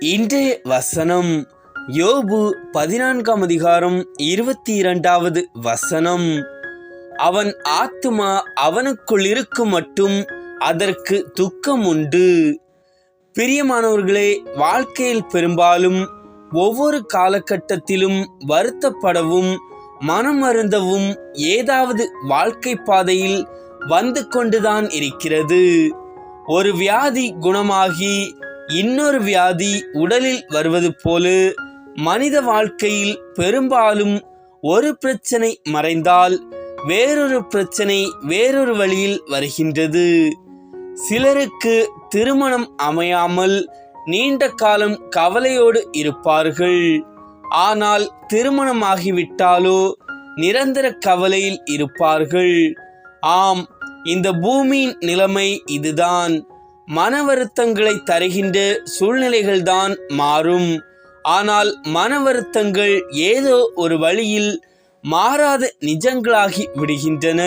இன்றைய வசனம் யோபு பதினான்காம் அதிகாரம் இருபத்தி இரண்டாவது வசனம். அவன் ஆத்துமா அவனுக்குள் இருக்கும் மட்டும் அதற்கு துக்கம் உண்டு பிரியமானவர்களே வாழ்க்கையில் பெரும்பாலும் ஒவ்வொரு காலகட்டத்திலும் வருத்தப்படவும் மனம் அருந்தவும் ஏதாவது வாழ்க்கை பாதையில் வந்து கொண்டுதான் இருக்கிறது. ஒரு வியாதி குணமாகி இன்னொரு வியாதி உடலில் வருவது போல மனித வாழ்க்கையில் பெரும்பாலும் ஒரு பிரச்சனை மறைந்தால் வேறொரு பிரச்சனை வேறொரு வழியில் வருகின்றது. சிலருக்கு திருமணம் அமையாமல் நீண்ட காலம் கவலையோடு இருப்பார்கள். ஆனால் திருமணமாகிவிட்டாலோ நிரந்தர கவலையில் இருப்பார்கள். ஆம் இந்த பூமியின் நிலைமை இதுதான். மன வருத்தங்களை தருகின்ற சூழ்நிலைகள்தான் மாறும். ஆனால் மன வருத்தங்கள் ஏதோ ஒரு வழியில் மாறாத நிஜங்களாகி விடுகின்றன.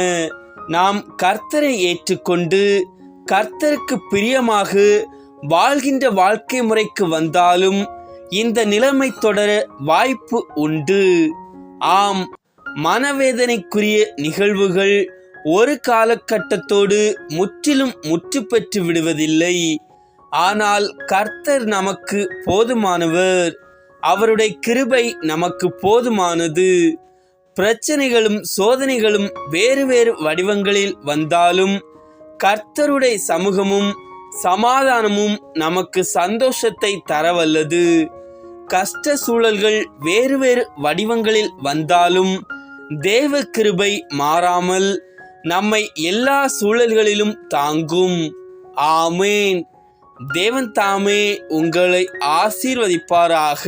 நாம் கர்த்தரை ஏற்றுக்கொண்டு கர்த்தருக்கு பிரியமாக வாழ்கின்ற வாழ்க்கை முறைக்கு வந்தாலும் இந்த நிலைமை தொடர வாய்ப்பு உண்டு. ஆம் மனவேதனைக்குரிய நிகழ்வுகள் ஒரு காலகட்டத்தோடு முற்றிலும் முற்று பெற்று விடுவதில்லை. ஆனால் கர்த்தர் நமக்கு போதுமானவர். அவருடைய கிருபை நமக்கு போதுமானது. பிரச்சனைகளும் சோதனைகளும் வேறு வேறு வடிவங்களில் வந்தாலும் கர்த்தருடைய சமூகமும் சமாதானமும் நமக்கு சந்தோஷத்தை தரவல்லது. கஷ்ட சூழல்கள் வேறு வேறு வடிவங்களில் வந்தாலும் தேவ கிருபை மாறாமல் நம்மை எல்லா சூழல்களிலும் தாங்கும். ஆமேன். தேவன் தாமே உங்களை ஆசீர்வதிப்பாராக.